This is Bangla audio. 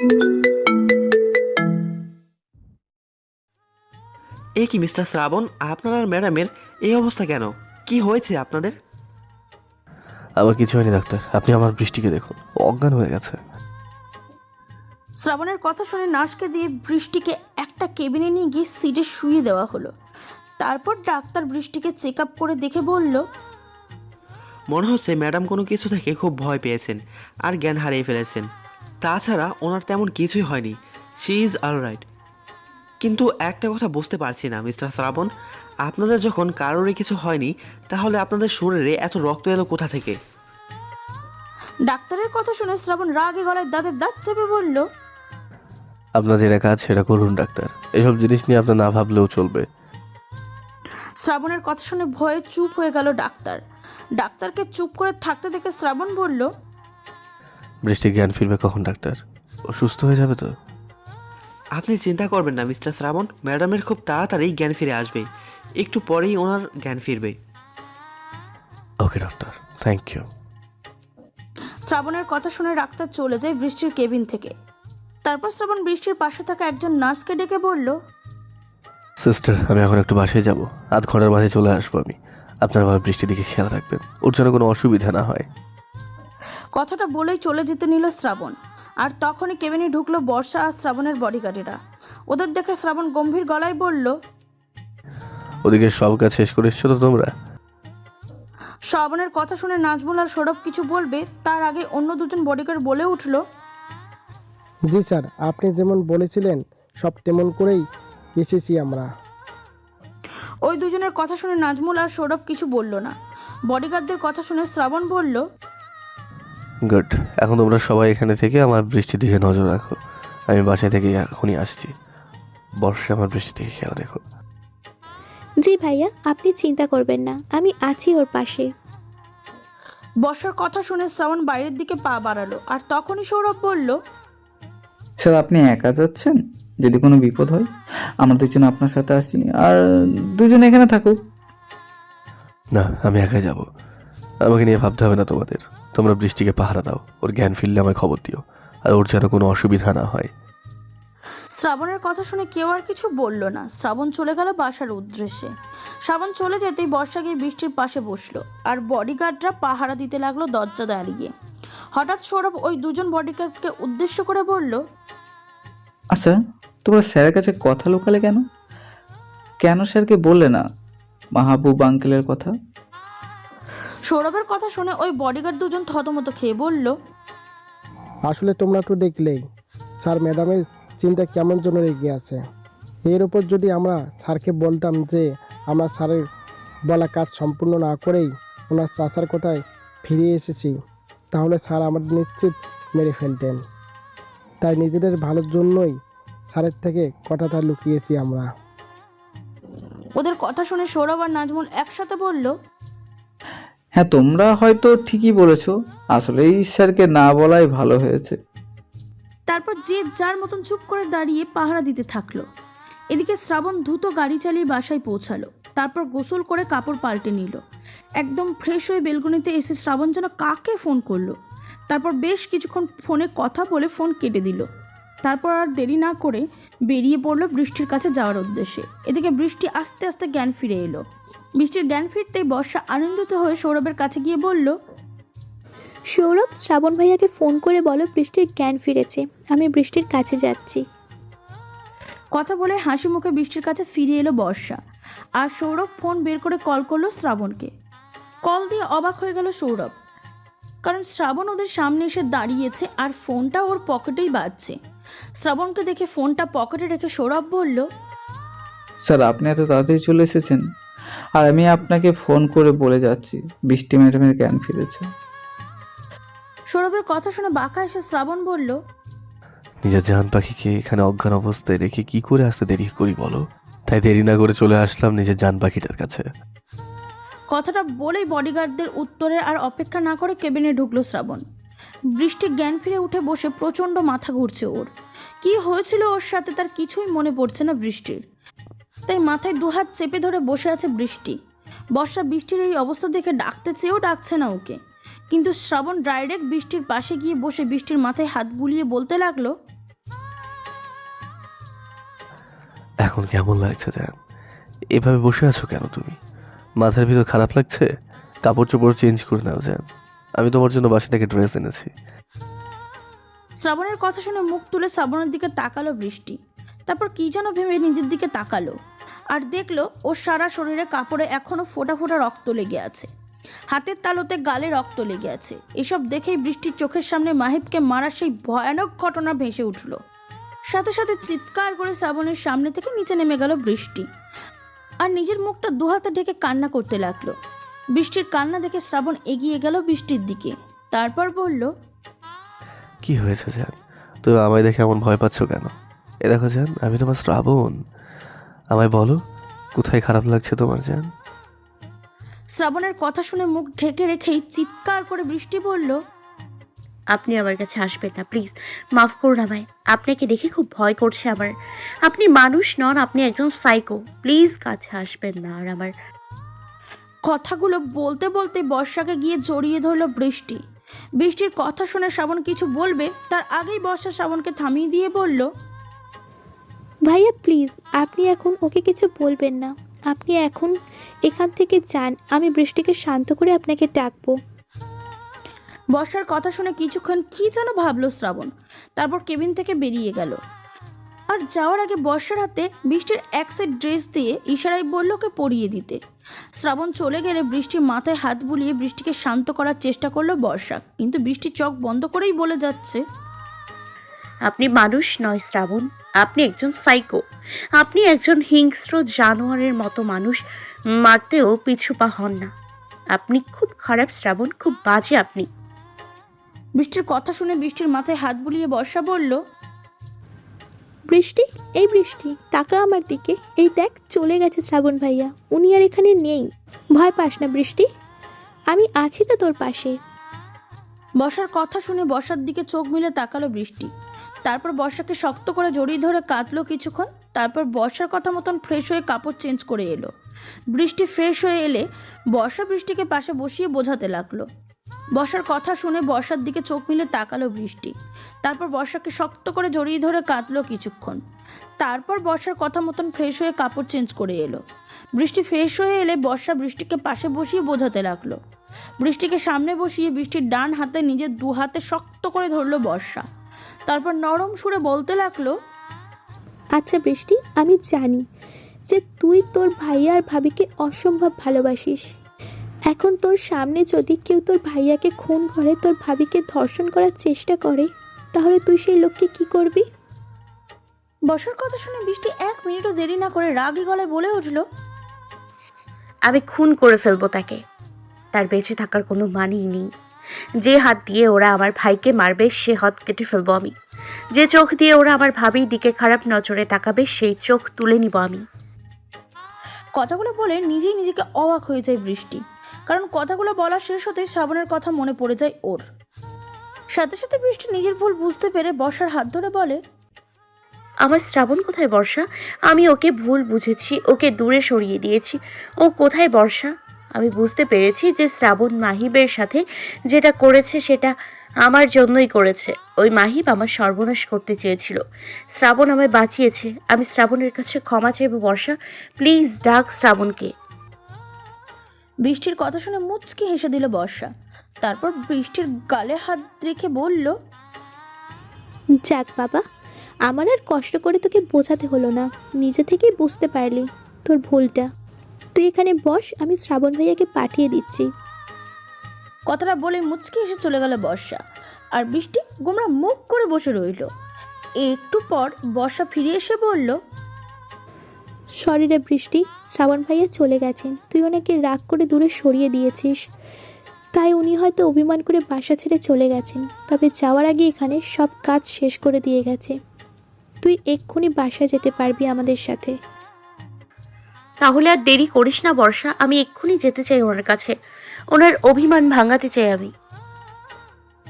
এ কি মিস্টার শ্রাবণ? আপনার আর ম্যাডামের এই অবস্থা কেন? কি হয়েছে আপনাদের? আমার কিছু হয়নি ডাক্তার। আপনি আমার বৃষ্টিকে দেখুন। অজ্ঞান হয়ে গেছে। শ্রাবণের কথা শুনে নার্সকে দিয়ে বৃষ্টিকে একটা কেবিনে নিয়ে গিয়ে সিটে শুয়ে দেওয়া হলো। তারপর ডাক্তার বৃষ্টিকে চেক আপ করে দেখে বলল মনে হচ্ছে ম্যাডাম কোনো কিছু থেকে খুব ভয় পেয়েছেন আর জ্ঞান হারিয়ে ফেলেছেন। তাছাড়া ওনার তেমন কিছুই হয়নি। শি ইজ অল রাইট কিন্তু একটা কথা বুঝতে পারছি না মিস্টার শ্রাবণ। আপনাদের যখন কারোরই কিছু হয়নি তাহলে আপনাদের শরীরে এত রক্ত এলো কোথা থেকে? ডাক্তারের কথা শুনে শ্রাবণ রাগে গলায় দাঁতের দাঁত চেপে বলল আপনার যেটা কাজ সেটা করুন ডাক্তার। এসব জিনিস নিয়ে আপনার না ভাবলেও চলবে। শ্রাবণের কথা শুনে ভয়ে চুপ হয়ে গেল ডাক্তার। ডাক্তারকে চুপ করে থাকতে দেখে শ্রাবণ বলল বৃষ্টি জ্ঞান ফিরবে কখন ডাক্তার? ও সুস্থ হয়ে যাবে তো? আপনি চিন্তা করবেন না মিস্টার শ্রাবণ। ম্যাডামের খুব তাড়াতাড়ি জ্ঞান ফিরে আসবে। একটু পরেই ওনার জ্ঞান ফিরবে। ওকে ডক্টর থ্যাংক ইউ শ্রাবণের কথা শুনে ডাক্তার চলে যায় বৃষ্টির কেবিন থেকে। তারপর শ্রাবণ বৃষ্টির পাশে থাকা একজন নার্সকে ডেকে বলল সিস্টার আমি এখন একটু বাসায় যাব। আধ ঘণ্টার মাঝে চলে আসব আমি। আপনার আমার বৃষ্টির দিকে খেয়াল রাখবেন। ওর যেন কোনো অসুবিধা না হয়। কথাটা বলেই চলে যেতে নিল শ্রাবণ। আর তখনই কেবিনে ঢুকলো বর্ষা আর শ্রাবণের বডিগার্ডেরা ওদের দেখে শ্রাবণ গম্ভীর গলায় বলল ওদিকে সব কাজ শেষ করে এসছো তো তোমরা? শ্রাবণের কথা শুনে নাজমুল আর সৌরভ কিছু বলবে তার আগে অন্য দুজন বডিগার্ড বলে উঠল জি স্যার আপনি যেমন বলেছিলেন সব তেমন করেই এসেছি আমরা। ওই দুজনের কথা শুনে নাজমুল আর সৌরভ কিছু বলল না। বডিগার্ডদের কথা শুনে শ্রাবণ বলল গুড এখন তোমরা সবাই এখানে থেকে আমার বৃষ্টির দিকে নজর রাখো। আমি বাসায় থেকে এখনই আসছি। বর্ষা আমার বৃষ্টির দিকে খেয়াল রেখো। জি ভাইয়া আপনি চিন্তা করবেন না। আমি আছি ওর পাশে। বর্ষার কথা শুনে শ্রাবণ বাইরের দিকে পা বাড়ালো আর তখনই সৌরভ বলল স্যার আপনি একা যাচ্ছেন? যদি কোনো বিপদ হয় আমরা দুজন আপনার সাথে আসি আর দুজন এখানে থাকুক। না আমি একাই যাব। আমাকে নিয়ে ভাবতে হবে না তোমাদের। তোমরা বৃষ্টিকে পাহারা দাও ওর জ্ঞান ফিরলে আমায় খবর দিও আর ওর যেন কোনো অসুবিধা না হয়। শ্রাবণের কথা শুনে কেউ আর কিছু বলল না। শ্রাবণ চলে গেল বাসার উদ্দেশ্যে। শ্রাবণ চলে যেতেই বর্ষা গিয়ে বৃষ্টির পাশে বসল আর বডিগার্ডরা পাহারা দিতে লাগল দরজা দাঁড়িয়ে। হঠাৎ সৌরভ ওই দুজন বডিগার্ডকে উদ্দেশ্য করে বলল আচ্ছা তোমরা স্যারের কাছে কথা লোকালে কেন? কেন স্যারকে বললে না? মাহবুব আঙ্কেলের কথা? সৌরভের কথা শুনে ওই বডিগার্ড দুজন থতমত খেয়ে বলল আসলে তোমরা তো দেখলেই। স্যার ম্যাডামের চিন্তা কেমন জন্য রেগে আছে। এর উপর যদি আমরা স্যারকে বলতাম যে আমরা স্যারের বলা কাজ সম্পূর্ণ না করেই ওনার চাচার কথায় ফিরে এসেছি তাহলে স্যার আমাদের নিশ্চিত মেরে ফেলতেন। তাই নিজেদের ভালোর জন্যই স্যারের থেকে কথাটা লুকিয়েছি আমরা। ওদের কথা শুনে সৌরভ আর নাজমুল একসাথে বলল হ্যাঁ তোমরা হয়তো ঠিকই বলেছ। আসলে স্যারকে না বলাই ভালো হয়েছে। তারপর যে যার মতন চুপ করে দাঁড়িয়ে পাহারা দিতে থাকল। এদিকে শ্রাবণ দ্রুত গাড়ি চালিয়ে বাসায় পৌঁছালো। তারপর গোসল করে কাপড় পাল্টে নিল। একদম ফ্রেশ হয়ে বেলকনিতে এসে শ্রাবণ যেন কাকে ফোন করল। তারপর বেশ কিছুক্ষণ ফোনে কথা বলে ফোন কেটে দিল। তারপর আর দেরি না করে বেরিয়ে পড়ল বৃষ্টির কাছে যাওয়ার উদ্দেশ্যে। এদিকে বৃষ্টি আস্তে আস্তে জ্ঞান ফিরে এলো। বৃষ্টির জ্ঞান ফিরতেই বর্ষা আনন্দিত হয়ে সৌরভের কাছে গিয়ে বলল সৌরভ শ্রাবণ ভাইয়াকে ফোন করে বলো বৃষ্টির জ্ঞান ফিরেছে। আমি বৃষ্টির কাছে যাচ্ছি। কথা বলে হাসি মুখে বৃষ্টির কাছে ফিরে এলো বর্ষা। আর সৌরভ ফোন বের করে কল করল শ্রাবণকে। কল দিয়ে অবাক হয়ে গেল সৌরভ। কারণ শ্রাবণ ওদের সামনে এসে দাঁড়িয়েছে আর ফোনটা ওর পকেটেই বাজছে। শ্রাবণকে দেখে ফোনটা পকেটে রেখে সৌরভ বলল স্যার আপনি এত তাড়াতাড়ি চলে এসেছেন? আর আমি আপনাকে ফোন করে বলে যাচ্ছি বৃষ্টি ম্যাডামের জ্ঞান ফিরেছে। সৌরভের কথা শুনে বাঁকা এসে শ্রাবণ বলল নিজের জান পাখিকে এখানে অজ্ঞান অবস্থায় রেখে কি করে আসতে দেরি করি বলো? তাই দেরি না করে চলে আসলাম নিজের জান পাখিটার কাছে। কথাটা বলেই বডিগার্ডদের উত্তরের আর অপেক্ষা না করে কেবিনে ঢুকলো শ্রাবণ। বৃষ্টি জ্ঞান ফিরে উঠে বসে প্রচণ্ড মাথা ঘুরছে ওর। কি হয়েছিল ওর সাথে তার কিছুই মনে পড়ছে না বৃষ্টির। তাই মাথায় দুহাত চেপে ধরে বসে আছে বৃষ্টি। বর্ষা বৃষ্টির এই অবস্থা দেখে ডাকতে চেয়েও ডাকছে না ওকে। কিন্তু শ্রাবণ ডাইরেক্ট বৃষ্টির পাশে গিয়ে বসে বৃষ্টির মাথায় হাত বুলিয়ে বলতে লাগল এখন কেমন লাগছে জান? এভাবে বসে আছো কেন তুমি? মাথার ভিতর খারাপ লাগছে? কাপড় চোপড় চেঞ্জ করে নাও যান আমি তোমার জন্য বাসা থেকে ড্রেস এনেছি। শ্রাবণের কথা শুনে মুখ তুলে শ্রাবণের দিকে তাকালো বৃষ্টি। তারপর কি যেন ভেবে নিজের দিকে তাকালো আর দেখল ওর সারা শরীরে কাপড়ে এখনও ফোটা ফোটা রক্ত লেগে আছে। হাতের তালুতে গালে রক্ত লেগে আছে। এসব দেখেই বৃষ্টির চোখের সামনে মাহিবকে মারা সেই ভয়ানক ঘটনা ভেসে উঠল। সাথে সাথে চিৎকার করে শ্রাবণের সামনে থেকে নিচে নেমে গেল বৃষ্টি। আর নিজের মুখটা দুহাতে ঢেকে কান্না করতে লাগল। বৃষ্টির কান্না দেখে শ্রাবণ এগিয়ে গেল বৃষ্টির দিকে। তারপর বলল, কি হয়েছে জান তুমি আমায় দেখে এমন ভয় পাচ্ছ কেন? এ দেখো জান আমি তোমার শ্রাবণ। আমায় বলো কোথায় খারাপ লাগছে তোমার জান? শ্রাবণের কথা শুনে মুখ ঢেকে রেখেই চিৎকার করে বৃষ্টি বলল আপনি আমার কাছে আসবেন না প্লিজ মাফ করুন আমায়। আপনাকে দেখে খুব ভয় করছে আমার। আপনি মানুষ নন আপনি একজন সাইকো প্লিজ কাছে আসবেন না আর আমার। কথাগুলো বলতে বলতে বর্ষাকে গিয়ে জড়িয়ে ধরলো বৃষ্টি। বৃষ্টির কথা শুনে শ্রাবণ কিছু বলবে তার আগেই বর্ষা শ্রাবণকে থামিয়ে দিয়ে বলল ভাইয়া প্লিজ আপনি এখন ওকে কিছু বলবেন না। আপনি এখন এখান থেকে যান, আমি বৃষ্টিকে শান্ত করে আপনাকে ডাকবো। বর্ষার কথা শুনে কিছুক্ষণ কি যেন ভাবলো শ্রাবণ। তারপর কেবিন থেকে বেরিয়ে গেল। আর যাওয়ার আগে বর্ষার হাতে বৃষ্টির এক সেট ড্রেস দিয়ে ইশারায় বলল ওকে পরিয়ে দিতে। শ্রাবণ চলে গেলে বৃষ্টি মাথায় হাত বুলিয়ে বৃষ্টিকে শান্ত করার চেষ্টা করল বর্ষা। কিন্তু বৃষ্টি চোখ বন্ধ করেই বলে যাচ্ছে। আপনি মানুষ নয় শ্রাবণ। আপনি একজন সাইকো আপনি একজন হিংস্র জানোয়ারের মতো মানুষ মারতেও পিছু পা হন না। আপনি খুব খারাপ শ্রাবণ খুব বাজে আপনি। বৃষ্টির কথা শুনে বৃষ্টির মাথায় হাত বুলিয়ে বর্ষা বলল বৃষ্টি? এই বৃষ্টি তাকা আমার দিকে। এই দেখ চলে গেছে শ্রাবণ ভাইয়া। উনি আর এখানে নেই। ভয় পাস না বৃষ্টি। আমি আছি তো তোর পাশে। বর্ষার কথা শুনে বর্ষার দিকে চোখ মিলে তাকালো বৃষ্টি। তারপর বর্ষাকে শক্ত করে জড়িয়ে ধরে কাঁদলো কিছুক্ষণ, তারপর বর্ষার কথা মতন ফ্রেশ হয়ে কাপড় চেঞ্জ করে এলো। বৃষ্টি ফ্রেশ হয়ে এলে বর্ষা বৃষ্টিকে পাশে বসিয়ে বোঝাতে লাগল। বর্ষার কথা শুনে বর্ষার দিকে চোখ মিলে তাকালো বৃষ্টি। তারপর বর্ষাকে শক্ত করে জড়িয়ে ধরে কাঁদলো কিছুক্ষণ। তারপর বর্ষার কথা মতন ফ্রেশ হয়ে কাপড় চেঞ্জ করে এলো। বৃষ্টি ফ্রেশ হয়ে এলে বর্ষা বৃষ্টিকে পাশে বসিয়ে বোঝাতে লাগল। বৃষ্টিকে সামনে বসিয়ে বৃষ্টির ডান হাতে নিজের দু হাতে শক্ত করে ধরলো বর্ষা। তারপর নরম সুরে বলতে লাগল আচ্ছা বৃষ্টি আমি জানি যে তুই তোর ভাইয়া আর ভাবিকে অসম্ভব ভালোবাসিস। এখন তোর সামনে যদি কেউ তোর ভাইয়াকে খুন করে তোর ভাবিকে ধর্ষণ করার চেষ্টা করে তাহলে তুই সেই লোককে কি করবি? বর্ষার কথা শুনে বৃষ্টি এক মিনিটও দেরি না করে রাগী গলায় বলে উঠল আমি খুন করে ফেলব তাকে। তার বেঁচে থাকার কোনো মানেই নেই। যে হাত দিয়ে ওরা আমার ভাইকে মারবে সে হাত কেটে ফেলব আমি। যে চোখ দিয়ে ওরা আমার ভাবির দিকে খারাপ নজরে তাকাবে সেই চোখ তুলে নিব আমি। কথাগুলো বলে নিজেই নিজেকে অবাক হয়ে যায় বৃষ্টি। কারণ কথাগুলো বলা শেষ হতেই শ্রাবণের কথা মনে পড়ে যায় ওর। সাথে সাথে বৃষ্টি নিজের ভুল বুঝতে পেরে বর্ষার হাত ধরে বলে আমার শ্রাবণ কোথায় বর্ষা? আমি ওকে ভুল বুঝেছি ওকে দূরে সরিয়ে দিয়েছি। ও কোথায় বর্ষা? আমি বুঝতে পেরেছি যে শ্রাবণ মাহিবের সাথে যেটা করেছে সেটা আমার জন্যই করেছে। ওই মাহিব আমার সর্বনাশ করতে চেয়েছিল। শ্রাবণ আমায় বাঁচিয়েছে। আমি শ্রাবণের কাছে ক্ষমা চাইব বর্ষা। প্লিজ ডাক শ্রাবণকে। বৃষ্টির কথা শুনে মুচকি হেসে দিল বর্ষা। তারপর বৃষ্টির গালে হাত রেখে বলল যাক বাবা আমার আর কষ্ট করে তোকে বোঝাতে হলো না। নিজে থেকেই বুঝতে পারলি তোর ভুলটা। তুই এখানে বস আমি শ্রাবণ ভাইয়াকে পাঠিয়ে দিচ্ছি। কথাটা বলে মুচকি এসে চলে গেল বর্ষা। আর বৃষ্টি গোমরা মুখ করে বসে রইল। একটু পর বর্ষা ফিরে এসে বলল শরীরে বৃষ্টি শ্রাবণ ভাইয়া চলে গেছেন। তুই ওনাকে রাগ করে দূরে সরিয়ে দিয়েছিস। তাই উনি হয়তো অভিমান করে বাসা ছেড়ে চলে গেছেন। তবে যাওয়ার আগে এখানে সব কাজ শেষ করে দিয়ে গেছে। তুই এক্ষুনি বাসায় যেতে পারবি আমাদের সাথে। তাহলে আর দেরি করিস না, বর্ষা। আমি এক্ষুনি যেতে চাই ওনার কাছে। ওনার অভিমান ভাঙাতে চাই আমি।